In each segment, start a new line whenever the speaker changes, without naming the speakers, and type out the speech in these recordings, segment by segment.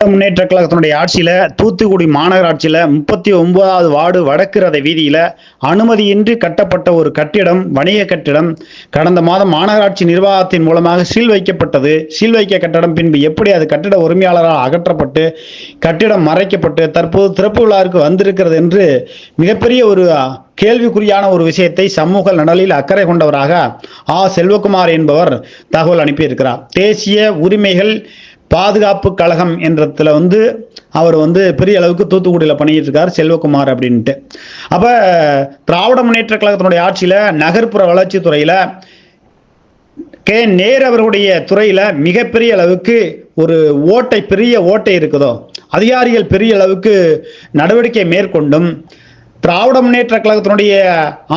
முன்னேற்ற கழகத்தினுடைய ஆட்சியில தூத்துக்குடி மாநகராட்சியில முப்பத்தி ஒன்பதாவது வார்டு வடக்கு ரத வீதியில அனுமதியின்றி கட்டப்பட்ட ஒரு கட்டிடம் வணிக கட்டிடம். கடந்த மாதம் மாநகராட்சி நிர்வாகத்தின் மூலமாக சீல் வைக்கப்பட்டது. சீல் வைக்க கட்டடம் பின்பு எப்படி அது கட்டிட உரிமையாளரால் அகற்றப்பட்டு கட்டிடம் மறைக்கப்பட்டு தற்போது திறப்பு விழாவிற்கு வந்திருக்கிறது என்று மிகப்பெரிய ஒரு கேள்விக்குறியான ஒரு விஷயத்தை சமூக நலனில் அக்கறை கொண்டவராக ஆ. செல்வகுமார் என்பவர் தகவல் அனுப்பியிருக்கிறார். தேசிய உரிமைகள் பாதுகாப்பு கழகம் என்றதுல வந்து அவர் வந்து பெரிய அளவுக்கு தூத்துக்குடியில் பண்ணிட்டு இருக்கார் செல்வகுமார் அப்படின்ட்டு. அப்போ திராவிட முன்னேற்ற கழகத்தினுடைய ஆட்சியில் நகர்ப்புற வளர்ச்சி துறையில் கே நேர் அவர்களுடைய துறையில் மிகப்பெரிய அளவுக்கு ஒரு ஓட்டை பெரிய ஓட்டை இருக்குதோ அதிகாரிகள் பெரிய அளவுக்கு நடவடிக்கை மேற்கொண்டும் திராவிட முன்னேற்ற கழகத்தினுடைய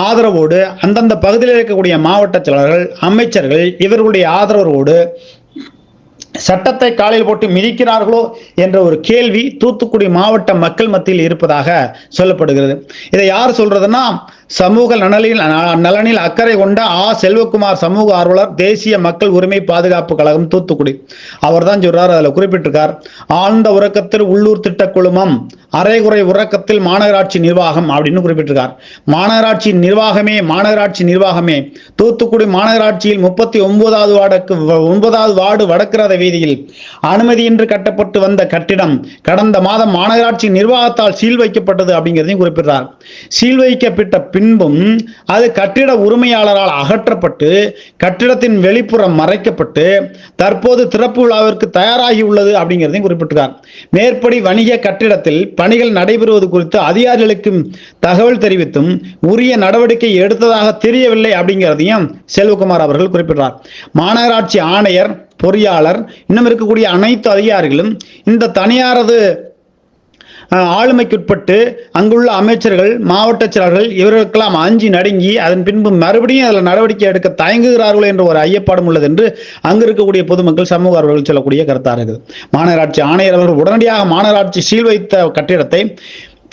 ஆதரவோடு அந்தந்த பகுதியில் இருக்கக்கூடிய மாவட்ட செயலாளர்கள் அமைச்சர்கள் இவர்களுடைய ஆதரவோடு சட்டத்தை காலில் போட்டு மிதிக்கிறார்களோ என்ற ஒரு கேள்வி தூத்துக்குடி மாவட்ட மக்கள் மத்தியில் இருப்பதாக சொல்லப்படுகிறது. இதை யார் சொல்றதுன்னா சமூக நலனில் நலனில் அக்கறை கொண்ட ஆ. செல்வகுமார் சமூக ஆர்வலர் தேசிய மக்கள் உரிமை பாதுகாப்பு கழகம் தூத்துக்குடி. அவர் தான் சொல்றார் அதில் குறிப்பிட்டிருக்கார். ஆழ்ந்த உறக்கத்தில் உள்ளூர் திட்ட குழுமம் அரைகுறை உறக்கத்தில் மாநகராட்சி நிர்வாகம் அப்படின்னு குறிப்பிட்டிருக்கார். மாநகராட்சி நிர்வாகமே மாநகராட்சி நிர்வாகமே. தூத்துக்குடி மாநகராட்சியில் முப்பத்தி ஒன்பதாவது வார்டுக்கு ஒன்பதாவது வார்டு வடக்கிறத வீதியில் அனுமதியின்றி கட்டப்பட்டு வந்த கட்டிடம் கடந்த மாதம் மாநகராட்சி நிர்வாகத்தால் சீல் வைக்கப்பட்டது அப்படிங்கிறதையும் குறிப்பிட்டார் சீல் வைக்கப்பட்ட பின்பும் அது கட்டிட உரிமையாளரால் அகற்றப்பட்டு கட்டிடத்தின் வெளிப்புறம் மறைக்கப்பட்டு தற்போது திறப்பு விழாவிற்கு தயாராகி உள்ளது அப்படிங்கிறதையும் குறிப்பிட்டிருக்கார் மேற்படி வணிக கட்டிடத்தில் பணிகள் நடைபெறுவது குறித்து அதிகாரிகளுக்கும் தகவல் தெரிவித்தும் உரிய நடவடிக்கை எடுத்ததாக தெரியவில்லை அப்படிங்கிறதையும் செல்வகுமார் அவர்கள் குறிப்பிட்டார் மாநகராட்சி ஆணையர் பொறியாளர் இன்னும் இருக்கக்கூடிய அனைத்து அதிகாரிகளும் இந்த தனியாரது ஆளுமைக்குட்பட்டு அங்குள்ள அமைச்சர்கள் மாவட்ட செயலர்கள் இவர்களுக்கெல்லாம் அஞ்சி நடுங்கி அதன் பின்பு மறுபடியும் அதில் நடவடிக்கை எடுக்க தயங்குகிறார்கள் என்ற ஒரு ஐயப்பாடும் உள்ளது என்று அங்கு இருக்கக்கூடிய பொதுமக்கள் சமூக ஆர்வலர்கள் சொல்லக்கூடிய கருத்தாக இருக்குது. மாநகராட்சி ஆணையர் அவர்கள் உடனடியாக மாநகராட்சி சீல் வைத்த கட்டிடத்தை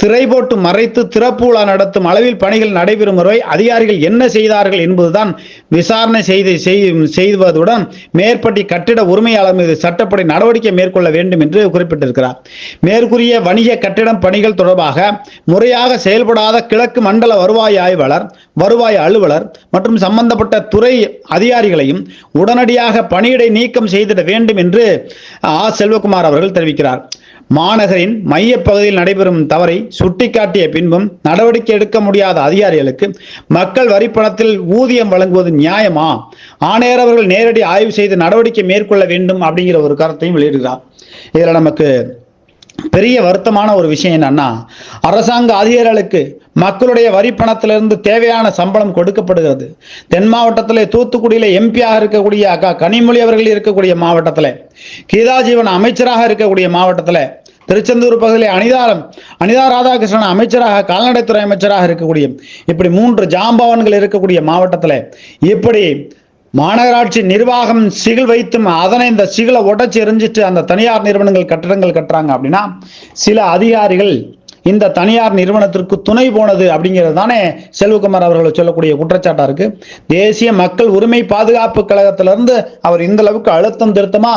திரை போட்டு மறைத்து திறப்புலா நடத்தும் அளவில் பணிகள் நடைபெறும் வரை அதிகாரிகள் என்ன செய்தார்கள் என்பதுதான் விசாரணை செய்து செய்வதுடன் மேற்பட்டி கட்டிட உரிமையாளர் மீது சட்டப்படி நடவடிக்கை மேற்கொள்ள வேண்டும் என்று குறிப்பிட்டிருக்கிறார். மேற்கூறிய வணிக கட்டிடம் பணிகள் தொடர்பாக முறையாக செயல்படாத கிழக்கு மண்டல வருவாய் ஆய்வாளர் வருவாய் அலுவலர் மற்றும் சம்பந்தப்பட்ட துறை அதிகாரிகளையும் உடனடியாக பணியிடை நீக்கம் செய்திட வேண்டும் என்று ஆ. செல்வகுமார் அவர்கள் தெரிவிக்கிறார். மாநகரின் மையப்பகுதியில் நடைபெறும் தவறை சுட்டிக்காட்டிய பின்பும் நடவடிக்கை எடுக்க முடியாத அதிகாரிகளுக்கு மக்கள் வரிப்பணத்தில் ஊதியம் வழங்குவது நியாயமா? ஆணையர் அவர்கள் நேரடி ஆய்வு செய்து நடவடிக்கை மேற்கொள்ள வேண்டும் அப்படிங்கிற ஒரு கருத்தையும் வெளியிடுகிறார். இதில் நமக்கு பெரிய வருத்தமான ஒரு விஷயம் என்னன்னா அரசாங்க அதிகாரிகளுக்கு மக்களுடைய வரி பணத்திலிருந்து தேவையான சம்பளம் கொடுக்கப்படுகிறது. தென் மாவட்டத்தில் தூத்துக்குடியில் எம்பியாக இருக்கக்கூடிய அக்கா கனிமொழி அவர்கள் இருக்கக்கூடிய மாவட்டத்தில் கீதாஜீவன் அமைச்சராக இருக்கக்கூடிய மாவட்டத்தில் திருச்செந்தூர் பகுதியில் அனிதாரம். அனிதா ராதாகிருஷ்ணன் அமைச்சராக கால்நடைத்துறை அமைச்சராக இருக்கக்கூடிய இப்படி மூன்று ஜாம்பவன்கள் இருக்கக்கூடிய மாவட்டத்தில் இப்படி மாநகராட்சி நிர்வாகம் சிகில் வைத்தும் அதனை இந்த சிகிலை உடச்சி எரிஞ்சிட்டு அந்த தனியார் நிறுவனங்கள் கட்டடங்கள் கட்டுறாங்க அப்படின்னா சில அதிகாரிகள் இந்த தனியார் நிறுவனத்திற்கு துணை போனது அப்படிங்கிறது தானே செல்வகுமார் அவர்கள் சொல்லக்கூடிய குற்றச்சாட்டா இருக்கு. தேசிய மக்கள் உரிமை பாதுகாப்பு கழகத்திலிருந்து அவர் இந்த அளவுக்கு அழுத்தம் திருத்தமா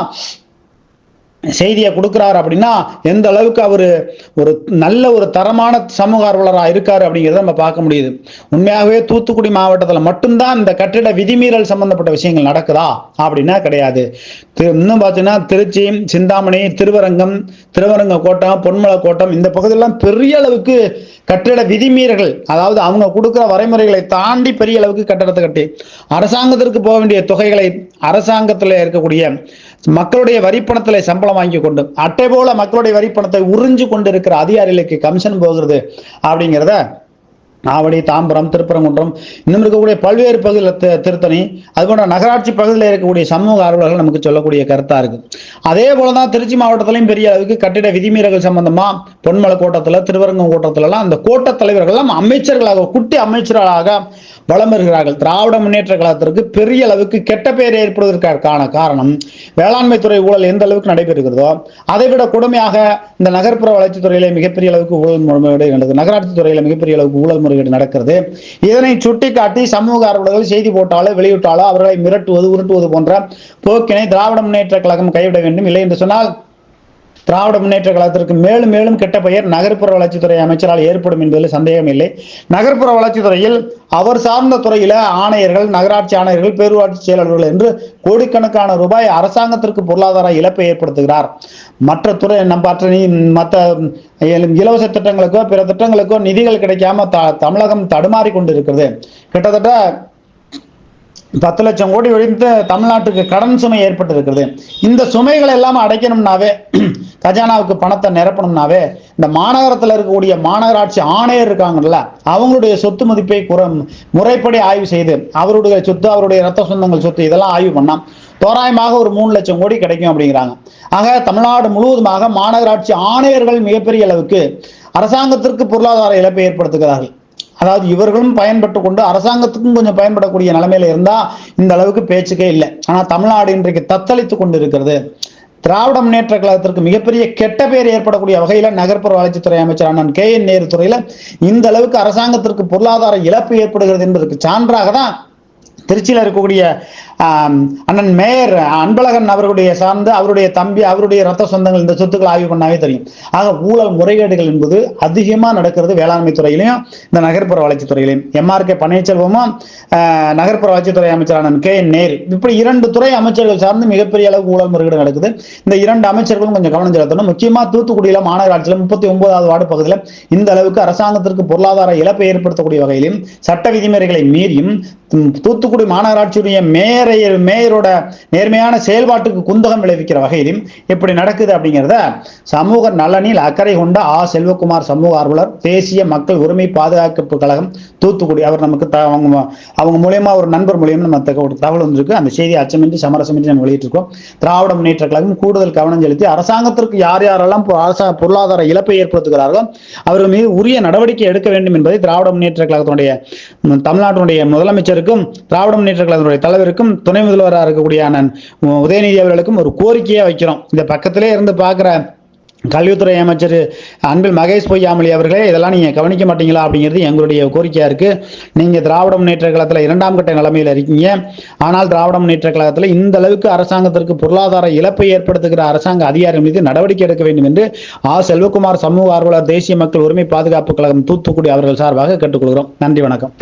செய்தியை கொடுக்குறாரு அப்படின்னா எந்த அளவுக்கு அவர் ஒரு நல்ல ஒரு தரமான சமூக ஆர்வலராக இருக்காரு அப்படிங்கிறத நம்ம பார்க்க முடியுது. உண்மையாகவே தூத்துக்குடி மாவட்டத்தில் மட்டும்தான் இந்த கட்டிட விதிமீறல் சம்பந்தப்பட்ட விஷயங்கள் நடக்குதா? அப்படின்னா கிடையாது. இன்னும் பார்த்தீங்கன்னா திருச்சி சிந்தாமணி திருவரங்கம் திருவரங்க கோட்டம் பொன்மலை கோட்டம் இந்த பகுதியெல்லாம் பெரிய அளவுக்கு கட்டிட விதிமீறல்கள் அதாவது அவங்க கொடுக்குற வரைமுறைகளை தாண்டி பெரிய அளவுக்கு கட்டடத்தை கட்டி அரசாங்கத்திற்கு போக வேண்டிய தொகைகளை அரசாங்கத்தில் இருக்கக்கூடிய மக்களுடைய வரிப்பணத்தில் சம்பளம் வாங்கி கொண்டு அட்டை போல மக்களுடைய வரிப்பணத்தை உறிஞ்சு கொண்டு இருக்கிற அதிகாரிகளுக்கு கமிஷன் போகிறது அப்படிங்கிறத ஆவடி தாம்பரம் திருப்பரங்குன்றம் இன்னும் இருக்கக்கூடிய பல்வேறு பகுதியில் திருத்தணி அது போன்ற நகராட்சி பகுதியில் இருக்கக்கூடிய சமூக ஆர்வலர்கள் நமக்கு சொல்லக்கூடிய கருத்தா இருக்கு. அதே போலதான் திருச்சி மாவட்டத்திலையும் பெரிய அளவுக்கு கட்டிட விதிமீறல்கள் சம்பந்தமா பொன்மலை கோட்டத்தில் திருவரங்கம் கோட்டத்திலலாம் அந்த கோட்ட தலைவர்கள்லாம் அமைச்சர்களாக குட்டி அமைச்சர்களாக வளம் வருகிறார்கள் திராவிட முன்னேற்ற கழகத்திற்கு பெரிய அளவுக்கு கெட்ட பெயர் ஏற்படுவதற்கான காரணம் வேளாண்மை துறை ஊழல் எந்த அளவுக்கு நடைபெறுகிறதோ அதை விட கொடுமையாக இந்த நகர்ப்புற வளர்ச்சித் துறையிலே மிகப்பெரிய அளவுக்கு ஊழல் முறைகேடு நகராட்சி துறையில மிகப்பெரிய அளவுக்கு ஊழல் முறைகேடு நடக்கிறது. இதனை சுட்டிக்காட்டி சமூக ஆர்வலர்கள் செய்தி போட்டாலோ வெளியிட்டாலோ அவர்களை மிரட்டுவது உருட்டுவது போன்ற போக்கினை திராவிட முன்னேற்ற கழகம் கைவிட வேண்டும். இல்லை என்று சொன்னால் திராவிட முன்னேற்ற கழகத்திற்கு மேலும் மேலும் கெட்ட பெயர் நகர்ப்புற வளர்ச்சித்துறை அமைச்சரால் ஏற்படும் என்பதில் சந்தேகம் இல்லை நகர்ப்புற வளர்ச்சித்துறையில் அவர் சார்ந்த துறையில ஆணையர்கள் நகராட்சி ஆணையர்கள் பேரூராட்சி செயலாளர்கள் என்று கோடிக்கணக்கான ரூபாய் அரசாங்கத்திற்கு பொருளாதார இழப்பை ஏற்படுத்துகிறார். மற்ற துறை நம் மற்ற மற்ற இலவச திட்டங்களுக்கோ பிற திட்டங்களுக்கோ நிதிகள் கிடைக்காம த தமிழகம் தடுமாறி கொண்டிருக்கிறது. கிட்டத்தட்ட பத்து லட்சம் கோடி ஒழித்து தமிழ்நாட்டுக்கு கடன் சுமை ஏற்பட்டிருக்கிறது. இந்த சுமைகளை எல்லாம் அடைக்கணும்னாவே கஜானாவுக்கு பணத்தை நிரப்பணும்னாவே இந்த மாநகரத்தில் இருக்கக்கூடிய மாநகராட்சி ஆணையர் இருக்காங்கல்ல அவங்களுடைய சொத்து மதிப்பை குற முறைப்படி ஆய்வு செய்து அவருடைய சொத்து அவருடைய ரத்த சொந்தங்கள் சொத்து இதெல்லாம் ஆய்வு பண்ணா தோராயமாக ஒரு மூணு லட்சம் கோடி கிடைக்கும் அப்படிங்கிறாங்க. ஆக தமிழ்நாடு முழுவதுமாக மாநகராட்சி ஆணையர்கள் மிகப்பெரிய அளவுக்கு அரசாங்கத்திற்கு பொருளாதார இழப்பை ஏற்படுத்துகிறார்கள். அதாவது இவர்களும் பயன்பட்டு கொண்டு அரசாங்கத்துக்கும் கொஞ்சம் பயன்படக்கூடிய நிலைமையில இருந்தா இந்த அளவுக்கு பேச்சுக்கே இல்லை. ஆனா தமிழ்நாடு இன்றைக்கு தத்தளித்து கொண்டு இருக்கிறது திராவிட முன்னேற்ற கழகத்திற்கு மிகப்பெரிய கெட்ட பேர் ஏற்படக்கூடிய வகையில நகர்ப்புற வளர்ச்சித்துறை அமைச்சர் அண்ணன் கே என் நேரு துறையில இந்த அளவுக்கு அரசாங்கத்திற்கு பொருளாதார இழப்பு ஏற்படுகிறது என்பதற்கு சான்றாக தான் திருச்சியில் இருக்கக்கூடிய அண்ணன் மேயர் அன்பழகன் அவர்களுடைய சார்ந்து அவருடைய தம்பி அவருடைய ரத்த சொந்தங்கள் இந்த சொத்துக்கள் ஆய்வு பண்ணாவே தெரியும். ஆக ஊழல் முறைகேடுகள் என்பது அதிகமா நடக்கிறது வேளாண்மை துறையிலையும் இந்த நகர்ப்புற வளர்ச்சித்துறையிலையும் எம்ஆர் கே பன்னீர்செல்வமும் நகர்ப்புற வளர்ச்சித்துறை அமைச்சர் அண்ணன் கே. என் நேரு. இப்படி இரண்டு துறை அமைச்சர்கள் சார்ந்து மிகப்பெரிய அளவுக்கு ஊழல் முறைகேடு நடக்குது. இந்த இரண்டு அமைச்சர்களும் கொஞ்சம் கவனம் செலுத்தணும். முக்கியமா தூத்துக்குடியில மாநகராட்சியில முப்பத்தி ஒன்பதாவது வார்டு பகுதியில் இந்த அளவுக்கு அரசாங்கத்திற்கு பொருளாதார இழப்பை ஏற்படுத்தக்கூடிய வகையிலும் சட்ட விதிமுறைகளை மீறியும் தூத்துக்குடி மாநகராட்சியுடைய மேயர் மேயரோட நேர்மையான செயல்பாட்டுக்கு குந்தகம் விளைவிக்கிற வகையிலும் இப்படி நடக்குது அப்படிங்கிறத சமூக நலனில் அக்கறை கொண்ட ஆ. செல்வகுமார் சமூக ஆர்வலர் தேசிய மக்கள் உரிமை பாதுகாப்பு கழகம் தூத்துக்குடி. அவர் நமக்கு த- அவங்க அவங்க மூலியமா ஒரு நண்பர் மூலியமா நம்ம ஒரு தகவல் வந்திருக்கு. அந்த செய்தி அச்சமின்றி சமரசமின்றி நம்ம வெளியிட்டிருக்கோம். திராவிட முன்னேற்ற கழகம் கூடுதல் கவனம் செலுத்தி அரசாங்கத்திற்கு யார் யாரெல்லாம் பொருளாதார இழப்பை ஏற்படுத்துகிறார்களோ அவர்கள் மீது உரிய நடவடிக்கை எடுக்க வேண்டும் என்பதை திராவிட முன்னேற்ற கழகத்தினுடைய தமிழ்நாட்டினுடைய முதலமைச்சருக்கும் திராவிட முன்னேற்ற கழகத்தினுடைய தலைவருக்கும் துணை முதல்வராக இருக்கக்கூடிய அண்ணன் உதயநிதி அவர்களுக்கும் ஒரு கோரிக்கையாக வைக்கிறோம். இந்த பக்கத்திலே இருந்து பார்க்குற கல்வித்துறை அமைச்சர் அன்பில் மகேஷ் பொய்யாமொழி அவர்களே இதெல்லாம் நீங்கள் கவனிக்க மாட்டீங்களா அப்படிங்கிறது எங்களுடைய கோரிக்கையாக இருக்கு. நீங்கள் திராவிட முன்னேற்ற கழகத்தில் இரண்டாம் கட்ட நிலைமையில் இருக்கீங்க. ஆனால் திராவிட முன்னேற்ற கழகத்தில் இந்த அளவுக்கு அரசாங்கத்திற்கு பொருளாதார இழப்பை ஏற்படுத்துகிற அரசாங்க அதிகாரிகள் மீது நடவடிக்கை எடுக்க வேண்டும் என்று ஆ. செல்வகுமார் சமூக ஆர்வலர் தேசிய மக்கள் உரிமை பாதுகாப்பு கழகம் தூத்துக்குடி அவர்கள் சார்பாக கேட்டுக்கொள்கிறோம். நன்றி வணக்கம்.